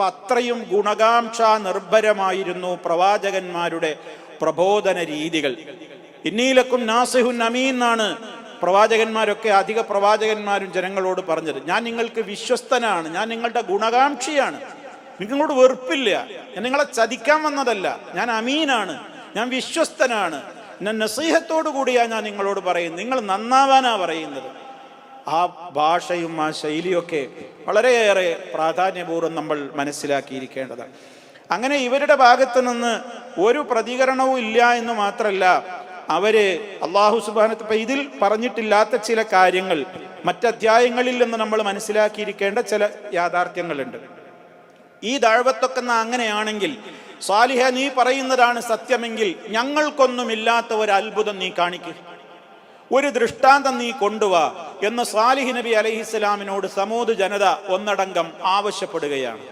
അപ്പൊ അത്രയും ഗുണകാംക്ഷ നിർഭരമായിരുന്നു പ്രവാചകന്മാരുടെ പ്രബോധന രീതികൾ. ഇന്നീലക്കും നാസിഹുൻ അമീൻ എന്നാണ് പ്രവാചകന്മാരൊക്കെ അധിക പ്രവാചകന്മാരും ജനങ്ങളോട് പറഞ്ഞത്. ഞാൻ നിങ്ങൾക്ക് വിശ്വസ്തനാണ് ഞാൻ നിങ്ങളുടെ ഗുണകാംക്ഷിയാണ്. നിങ്ങളോട് വെറുപ്പില്ല. ഞാൻ നിങ്ങളെ ചതിക്കാൻ വന്നതല്ല. ഞാൻ അമീനാണ് ഞാൻ വിശ്വസ്തനാണ്. ഞാൻ നസീഹത്തോടു കൂടിയാണ് ഞാൻ നിങ്ങളോട് പറയുന്നത്. നിങ്ങൾ നന്നാവാനാ പറയുന്നത്. ആ ഭാഷയും ആ ശൈലിയൊക്കെ വളരെയേറെ പ്രാധാന്യപൂർവം നമ്മൾ മനസ്സിലാക്കിയിരിക്കേണ്ടതാണ്. അങ്ങനെ ഇവരുടെ ഭാഗത്ത് നിന്ന് ഒരു പ്രതികരണവും ഇല്ല എന്ന് മാത്രമല്ല അവർ അള്ളാഹു സുബാനത്ത് ഇതിൽ പറഞ്ഞിട്ടില്ലാത്ത ചില കാര്യങ്ങൾ മറ്റധ്യായങ്ങളിൽ നിന്ന് നമ്മൾ മനസ്സിലാക്കിയിരിക്കേണ്ട ചില യാഥാർത്ഥ്യങ്ങളുണ്ട്. ഈ ദഴവത്തൊക്കെ അങ്ങനെയാണെങ്കിൽ സ്വാലിഹ നീ പറയുന്നതാണ് സത്യമെങ്കിൽ ഞങ്ങൾക്കൊന്നുമില്ലാത്ത ഒരു അത്ഭുതം നീ കാണിക്കുക ഒരു ദൃഷ്ടാന്തം നീ കൊണ്ടുവാ എന്ന് സാലിഹ് നബി അലഹിസ്സലാമിനോട് സമൂത് ജനത ഒന്നടങ്കം ആവശ്യപ്പെടുകയാണ്.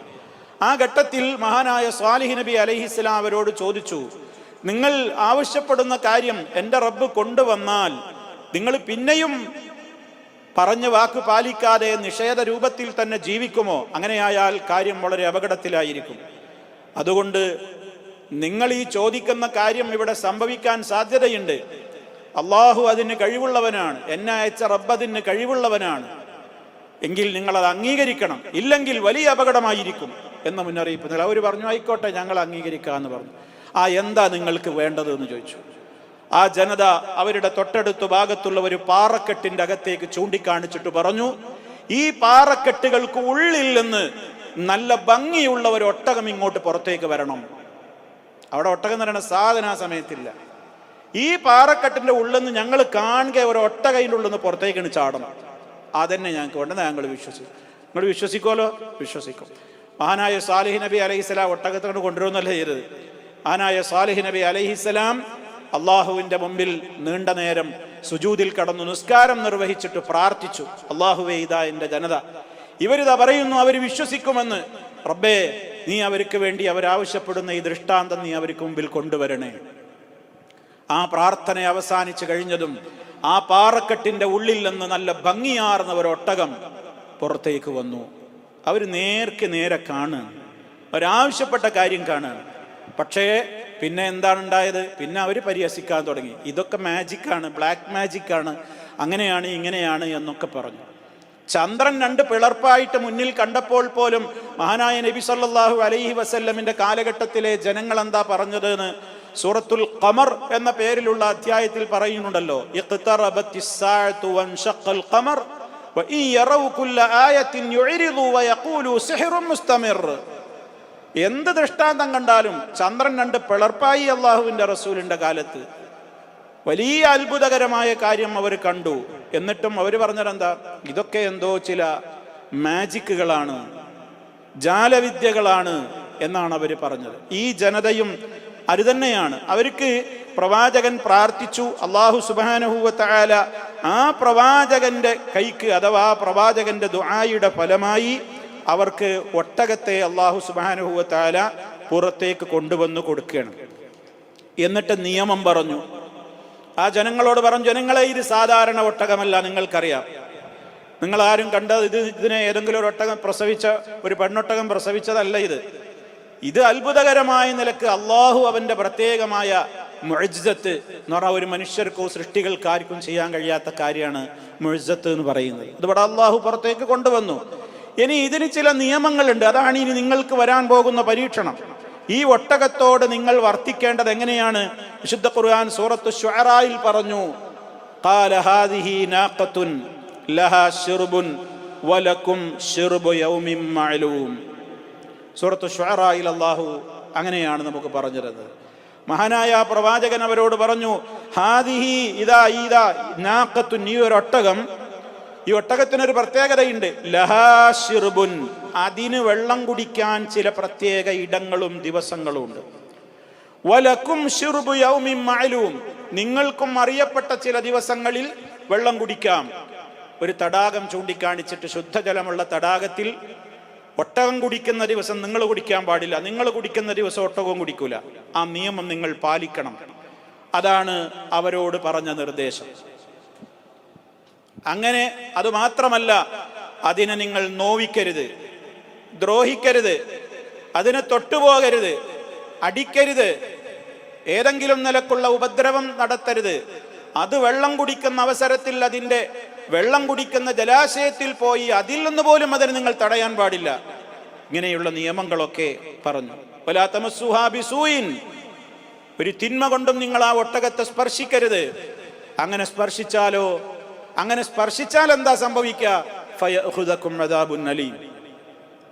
ആ ഘട്ടത്തിൽ മഹാനായ സാലിഹ് നബി അലഹിസ്സലാം അവരോട് ചോദിച്ചു നിങ്ങൾ ആവശ്യപ്പെടുന്ന കാര്യം എന്റെ റബ്ബ് കൊണ്ടുവന്നാൽ നിങ്ങൾ പിന്നെയും പറഞ്ഞ വാക്ക് പാലിക്കാതെ നിഷേധ രൂപത്തിൽ തന്നെ ജീവിക്കുമോ? അങ്ങനെയായാൽ കാര്യം വളരെ അപകടത്തിലായിരിക്കും. അതുകൊണ്ട് നിങ്ങൾ ഈ ചോദിക്കുന്ന കാര്യം ഇവിടെ സംഭവിക്കാൻ സാധ്യതയുണ്ട്. അള്ളാഹു അതിന് കഴിവുള്ളവനാണ്. എന്നെ അയച്ച റബ്ബ് അതിന് കഴിവുള്ളവനാണ്. എങ്കിൽ നിങ്ങൾ അത് അംഗീകരിക്കണം. ഇല്ലെങ്കിൽ വലിയ അപകടമായിരിക്കും എന്ന മുന്നറിയിപ്പ് നൽകി. അവർ പറഞ്ഞു ആയിക്കോട്ടെ ഞങ്ങൾ അംഗീകരിക്കാമെന്ന് പറഞ്ഞു. ആ എന്താ നിങ്ങൾക്ക് വേണ്ടത്? എന്ന് ചോദിച്ചു. ആ ജനത അവരുടെ തൊട്ടടുത്ത ഭാഗത്തുള്ള ഒരു പാറക്കെട്ടിന്റെ അകത്തേക്ക് ചൂണ്ടിക്കാണിച്ചിട്ട് പറഞ്ഞു ഈ പാറക്കെട്ടുകൾക്ക് ഉള്ളിൽ നിന്ന് നല്ല ഭംഗിയുള്ള ഒരു ഒട്ടകം ഇങ്ങോട്ട് പുറത്തേക്ക് വരണം. അവിടെ ഒട്ടകം എന്ന് സാധന ആ സമയത്തില്ല. ഈ പാറക്കെട്ടിന്റെ ഉള്ളിൽ ഞങ്ങൾ കാണുക ഒരു ഒട്ടകയിന്റെ ഉള്ളിൽ നിന്ന് പുറത്തേക്കാണ് ചാടണം. അതന്നെ ഞങ്ങൾക്ക് ഉണ്ടെന്ന് ഞങ്ങൾ വിശ്വസിക്കും നിങ്ങൾ വിശ്വസിക്കുമല്ലോ വിശ്വസിക്കും. മഹാനായ സാലിഹി നബി അലൈഹിസ്സലാം ഒട്ടകത്തോട് കൊണ്ട് കൊണ്ടുവരുന്നല്ല ചെയ്തത് മഹാനായ സാലിഹി നബി അലൈഹിസ്സലാം അള്ളാഹുവിന്റെ മുമ്പിൽ നീണ്ട നേരം സുജൂതിൽ കടന്നു നിസ്കാരം നിർവഹിച്ചിട്ട് പ്രാർത്ഥിച്ചു. അള്ളാഹുവേ ഇതാ എന്റെ ജനത. ഇവരിതാ പറയുന്നു അവർ വിശ്വസിക്കുമെന്ന്. റബ്ബേ നീ അവർക്ക് വേണ്ടി അവരാവശ്യപ്പെടുന്ന ഈ ദൃഷ്ടാന്തം നീ അവർക്ക് മുമ്പിൽ കൊണ്ടുവരണേ. ആ പ്രാർത്ഥന അവസാനിച്ചു കഴിഞ്ഞതും ആ പാറക്കെട്ടിന്റെ ഉള്ളിൽ നിന്ന് നല്ല ഭംഗിയാർന്ന ഒരു ഒട്ടകം പുറത്തേക്ക് വന്നു. അവർ നേർക്ക് നേരെ കാണുകയാണ് അവരാവശ്യപ്പെട്ട കാര്യം കാണുകയാണ് പക്ഷേ പിന്നെ എന്താണ് ഉണ്ടായത്? പിന്നെ അവർ പരിഹസിക്കാൻ തുടങ്ങി. ഇതൊക്കെ മാജിക്കാണ് ബ്ലാക്ക് മാജിക്കാണ് അങ്ങനെയാണ് ഇങ്ങനെയാണ് എന്നൊക്കെ പറഞ്ഞു. ചന്ദ്രൻ രണ്ട് പിളർപ്പായിട്ട് മുന്നിൽ കണ്ടപ്പോൾ പോലും മഹാനായ നബി സല്ലാഹു അലൈഹി വസല്ലമിന്റെ കാലഘട്ടത്തിലെ ജനങ്ങൾ എന്താ പറഞ്ഞത് സൂറത്തുൽ ഖമർ എന്ന പേരിലുള്ള അധ്യായത്തിൽ പറയുന്നുണ്ടല്ലോ ഖമർ എന്ത് ദൃഷ്ടാന്തം കണ്ടാലും ചന്ദ്രൻ രണ്ട് പിളർപ്പായി അള്ളാഹുവിന്റെ റസൂലിന്റെ കാലത്ത്. വലിയ അത്ഭുതകരമായ കാര്യം അവർ കണ്ടു. എന്നിട്ടും അവർ പറഞ്ഞതെന്താ? ഇതൊക്കെ എന്തോ ചില മാജിക്കുകളാണ് ജാലവിദ്യകളാണ് എന്നാണ് അവർ പറഞ്ഞത്. ഈ ജനതയും അത് തന്നെയാണ് അവർക്ക് പ്രവാചകൻ പ്രാർത്ഥിച്ചു അള്ളാഹു സുബാനഹുവല ആ പ്രവാചകന്റെ കൈക്ക് അഥവാ പ്രവാചകന്റെ ദുആയുടെ ഫലമായി അവർക്ക് ഒട്ടകത്തെ അള്ളാഹു സുബാനഹുവല പുറത്തേക്ക് കൊണ്ടുവന്നു കൊടുക്കുകയാണ്. എന്നിട്ട് നിയമം പറഞ്ഞു. ആ ജനങ്ങളോട് പറഞ്ഞു ജനങ്ങളെ ഇത് സാധാരണ ഒട്ടകമല്ല നിങ്ങൾക്കറിയാം. നിങ്ങൾ ആരും കണ്ടത് ഇത് ഇതിനെ ഏതെങ്കിലും ഒരു ഒട്ടകം പ്രസവിച്ച ഒരു പെണ്ണൊട്ടകം പ്രസവിച്ചതല്ല ഇത്. ഇത് അത്ഭുതകരമായ നിലക്ക് അള്ളാഹു അവന്റെ പ്രത്യേകമായ മുഴജത്ത് എന്ന് പറഞ്ഞാൽ ഒരു മനുഷ്യർക്കോ സൃഷ്ടികൾക്ക് ആർക്കും ചെയ്യാൻ കഴിയാത്ത കാര്യമാണ് മുഴജത്ത് എന്ന് പറയുന്നത് ഇതിവിടെ അള്ളാഹു പുറത്തേക്ക് കൊണ്ടുവന്നു ഇനി ഇതിന് ചില നിയമങ്ങളുണ്ട് അതാണ് ഇനി നിങ്ങൾക്ക് വരാൻ പോകുന്ന പരീക്ഷണം ഈ ഒട്ടകത്തോട് നിങ്ങൾ വർത്തിക്കേണ്ടത് എങ്ങനെയാണ് വിശുദ്ധ ഖുർആൻ സൂറത്ത് ഷുഅറായിൽ പറഞ്ഞു قال هذه ناقة لها شرب ولكم شرب يوم معلوم സൂറത്ത് ഷുഹറായി അള്ളാഹു അങ്ങനെയാണ് നമുക്ക് പറഞ്ഞു തരുന്നത് മഹാനായ പ്രവാചകൻ അവരോട് പറഞ്ഞു ഹാദിഹി ഇതാ ഈദാ നാക്കത്തുൻ ഈ ഒരു ഒട്ടകം. ഈ ഒട്ടകത്തിനൊരു പ്രത്യേകതയുണ്ട്. ലഹാഷിർബുൻ അതിന് വെള്ളം കുടിക്കാൻ ചില പ്രത്യേക ഇടങ്ങളും ദിവസങ്ങളും ഉണ്ട് വലക്കും ഷിർബു യൗമിൻ മഅലൂം. നിങ്ങൾക്കും അറിയപ്പെട്ട ചില ദിവസങ്ങളിൽ വെള്ളം കുടിക്കാം. ഒരു തടാകം ചൂണ്ടിക്കാണിച്ചിട്ട് ശുദ്ധജലമുള്ള തടാകത്തിൽ ഒട്ടകം കുടിക്കുന്ന ദിവസം നിങ്ങൾ കുടിക്കാൻ പാടില്ല നിങ്ങൾ കുടിക്കുന്ന ദിവസം ഒട്ടകവും കുടിക്കൂല. ആ നിയമം നിങ്ങൾ പാലിക്കണം. അതാണ് അവരോട് പറഞ്ഞ നിർദ്ദേശം. അങ്ങനെ അത് മാത്രമല്ല അതിനെ നിങ്ങൾ നോവിക്കരുത് ദ്രോഹിക്കരുത് അതിനെ തൊട്ടുപോകരുത് അടിക്കരുത് ഏതെങ്കിലും നിലക്കുള്ള ഉപദ്രവം നടത്തരുത്. അത് വെള്ളം കുടിക്കുന്ന അവസരത്തിൽ അതിന്റെ വെള്ളം കുടിക്കുന്ന ജലാശയത്തിൽ പോയി അതിൽ നിന്ന് പോലും അതിന് നിങ്ങൾ തടയാൻ പാടില്ല. ഇങ്ങനെയുള്ള നിയമങ്ങളൊക്കെ പറഞ്ഞു. ഒരു തിന്മ കൊണ്ടും നിങ്ങൾ ആ ഒട്ടകത്തെ സ്പർശിക്കരുത്. അങ്ങനെ സ്പർശിച്ചാലോ? അങ്ങനെ സ്പർശിച്ചാൽ എന്താ സംഭവിക്കുക.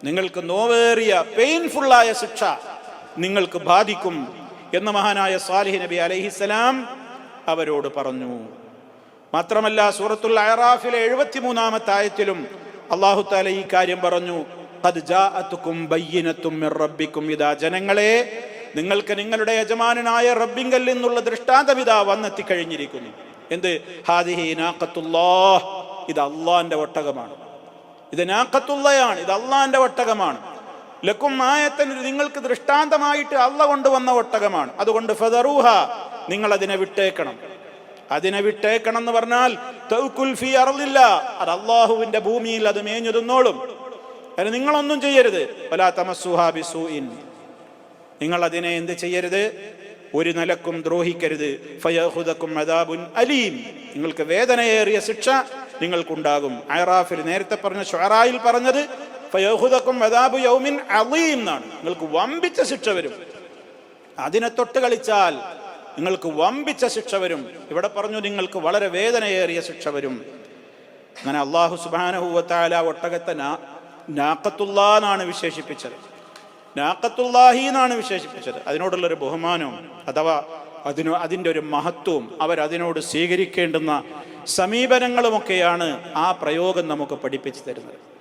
നിങ്ങൾക്ക് നോവേറിയ പെയിൻഫുള്ളായ ശിക്ഷ നിങ്ങൾക്ക് ബാധിക്കും എന്ന് മഹാനായ സാലിഹ് നബി അലഹിസലാം അവരോട് പറഞ്ഞു. മാത്രമല്ല സൂറത്തുൽ അയറാഫിലെ എഴുപത്തി മൂന്നാമത്തെ ആയത്തിലും അള്ളാഹു താല ഈ കാര്യം പറഞ്ഞു "ഖദ് ജാഅത്തുക്കും ബയ്യിനത്തും മിർ റബ്ബിക്കും ഇതാ ജനങ്ങളെ നിങ്ങൾക്ക് നിങ്ങളുടെ യജമാനായ റബ്ബിങ്കൽ നിന്നുള്ള ദൃഷ്ടാന്തം ഇതാ വന്നെത്തിക്കഴിഞ്ഞിരിക്കുന്നു എന്ത്? ഇത് അള്ളാന്റെ ഒട്ടകമാണ്. ഇത് നാക്കത്തുള്ളയാണ് ഇത് അള്ളാന്റെ ഒട്ടകമാണ്. ലക്കും ആയത്തിന് നിങ്ങൾക്ക് ദൃഷ്ടാന്തമായിട്ട് അള്ള കൊണ്ടുവന്ന ഒട്ടകമാണ്. അതുകൊണ്ട് ഫദറൂഹ നിങ്ങൾ അതിനെ വിട്ടേക്കണം. അതിനെ വിട്ടേക്കണം എന്ന് പറഞ്ഞാൽ തൗക്കുൽ ഫീ അർളില്ല അത് അള്ളാഹുവിന്റെ ഭൂമിയിൽ അത് മേഞ്ഞു തിന്നോളും അതിന് നിങ്ങളൊന്നും ചെയ്യരുത്. ബിസൂഇൻ. നിങ്ങൾ അതിനെ എന്ത് ചെയ്യരുത്? ഒരു നിലക്കും ദ്രോഹിക്കരുത്. ഫയഹുദക്കും അദാബുൻ അലീം. നിങ്ങൾക്ക് വേദനയേറിയ ശിക്ഷ നിങ്ങൾക്കുണ്ടാകും. അയറാഫിൽ നേരത്തെ പറഞ്ഞ ഷൊറായിൽ പറഞ്ഞത് ഫയഹുദക്കും അദാബു യൗമിൻ അലീം എന്നാണ്. നിങ്ങൾക്ക് വമ്പിച്ച ശിക്ഷ വരും. അതിനെ തൊട്ട് കളിച്ചാൽ നിങ്ങൾക്ക് വമ്പിച്ച ശിക്ഷ വരും. ഇവിടെ പറഞ്ഞു നിങ്ങൾക്ക് വളരെ വേദനയേറിയ ശിക്ഷ വരും. അങ്ങനെ അള്ളാഹു സുബാനഹുവത്താല ഒട്ടകത്തെ നാ- നാക്കത്തുല്ലാ എന്നാണ് വിശേഷിപ്പിച്ചത്. നാക്കത്തുല്ലാഹി എന്നാണ് വിശേഷിപ്പിച്ചത്. അതിനോടുള്ളൊരു ബഹുമാനവും അഥവാ അതിനു അതിന്റെ ഒരു മഹത്വവും അവരതിനോട് സ്വീകരിക്കേണ്ടുന്ന സമീപനങ്ങളുമൊക്കെയാണ് ആ പ്രയോഗം നമുക്ക് പഠിപ്പിച്ചു തരുന്നത്.